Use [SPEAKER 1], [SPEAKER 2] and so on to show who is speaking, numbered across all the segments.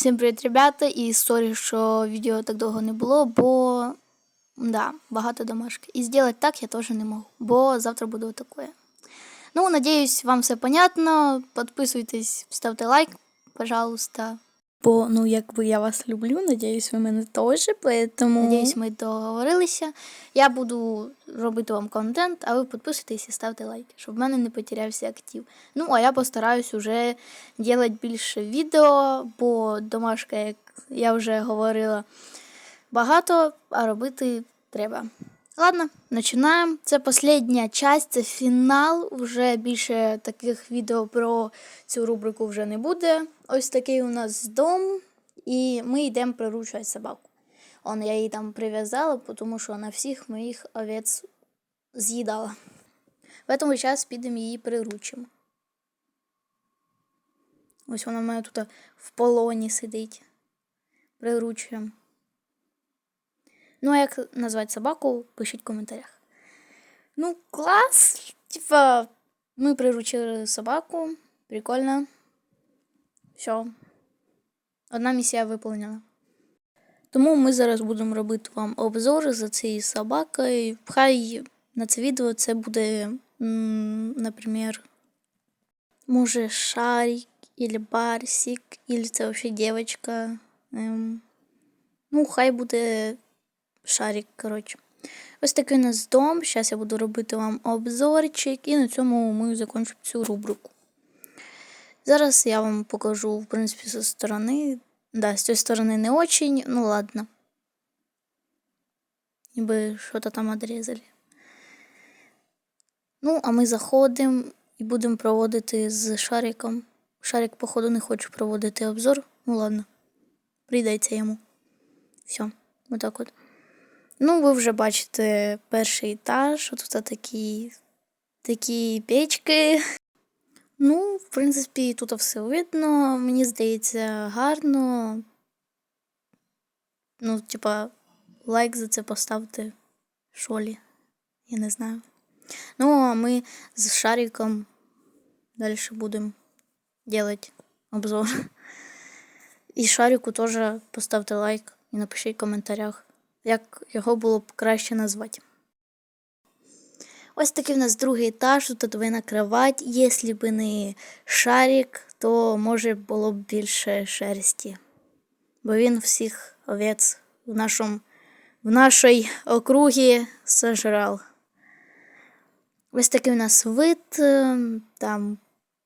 [SPEAKER 1] Всім привіт, ребята, і сорі, що відео так довго не було, бо да, багато домашки. І зробити так я теж не можу, бо завтра буде таке. Ну, надіюсь, вам все понятно. Підписуйтесь, ставте лайк, пожалуйста. Бо, ну, якби я вас люблю, надіюсь, ви мене теж, поэтому... Надіюсь, ми договорилися. Я буду робити вам контент, а ви підписуйтесь і ставте лайк, щоб в мене не потерявся актив. Ну, а я постараюсь уже робити більше відео, бо домашка, як я вже говорила, багато, а робити треба. Ладно, починаємо. Це остання часть, це фінал. Вже більше таких відео про цю рубрику вже не буде. Ось такий у нас дом, і ми йдемо приручувати собаку. Он я її там прив'язала, тому що вона всіх моїх овець з'їдала. В цьому час підемо її приручимо. Ось вона в мене тут в полоні сидить. Приручуємо. Ну, а як назвати собаку, пишіть в коментарях. Ну, клас. Типа, ми приручили собаку. Прикольно. Все. Одна місія виповнена. Тому ми зараз будемо робити вам обзор за цією собакою. Хай на це відео це буде, наприклад, може шарик, или барсик, или це взагалі дівчинка. Ем, ну, хай буде шарик, коротше. Ось такий у нас дом. Зараз я буду робити вам обзорчик, і на цьому ми закінчимо цю рубрику. Зараз я вам покажу, в принципі, зі сторони. Да, з цієї сторони не очень, ну ладно. Ніби що-то там отрізали. Ну, а ми заходимо і будемо проводити з шариком. Шарик, походу, не хоче проводити обзор. Ну ладно, прийдеться йому. Все, отак от. Ну, ви вже бачите перший етаж, тут такі такі печки. Ну, в принципі, тут все видно. Мені здається, гарно. Ну, типа, лайк за це поставте шолі. Я не знаю. Ну, а ми з шариком далі будемо робити обзор. І шарику теж поставте лайк і напишіть в коментарях як його було б краще назвати. Ось такий в нас другий етаж, тут двойна кровать. Якщо б не шарик, то може було б більше шерсті. Бо він всіх овець в нашому, в нашій округі сожрав. Ось такий у нас вид, там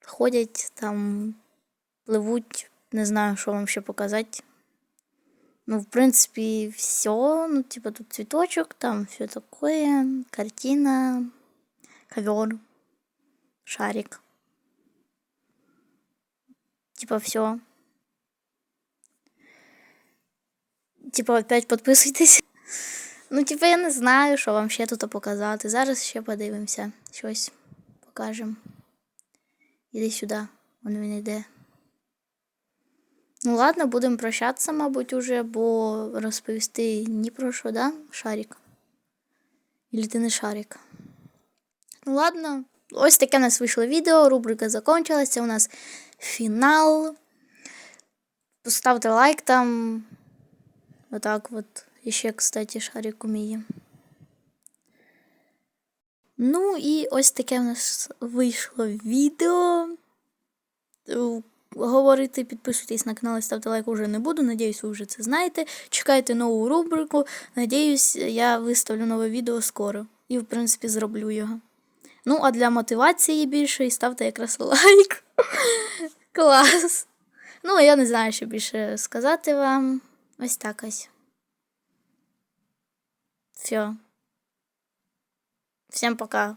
[SPEAKER 1] ходять, там пливуть, не знаю, що вам ще показати. Ну, в принципе, все. Ну, типа тут цветочек, там все такое. Картина, ковер, шарик. Типа все. Типа опять подписуйтесь. Ну, типа, я не знаю, що вам ще тут показати. Зараз ще подивимося. Щось покажемо. Іди сюди, він він йде. Ну ладно, будемо прощатися, мабуть, уже, бо розповісти ні про що, да, Шарик? Или ти не шарик? Ну ладно, ось таке у нас вийшло відео, рубрика закончилася. У нас фінал. Поставте лайк там. Отак от. Ще, кстати, шарик уміє. Ну і ось таке у нас вийшло відео говорити. Підписуйтесь на канал і ставте лайк уже не буду. Надіюсь, ви вже це знаєте. Чекайте нову рубрику. Надіюсь, я виставлю нове відео скоро. І, в принципі, зроблю його. Ну, а для мотивації більше ставте якраз лайк. Клас. Ну, я не знаю, що більше сказати вам. Ось так ось. Все. Всім пока.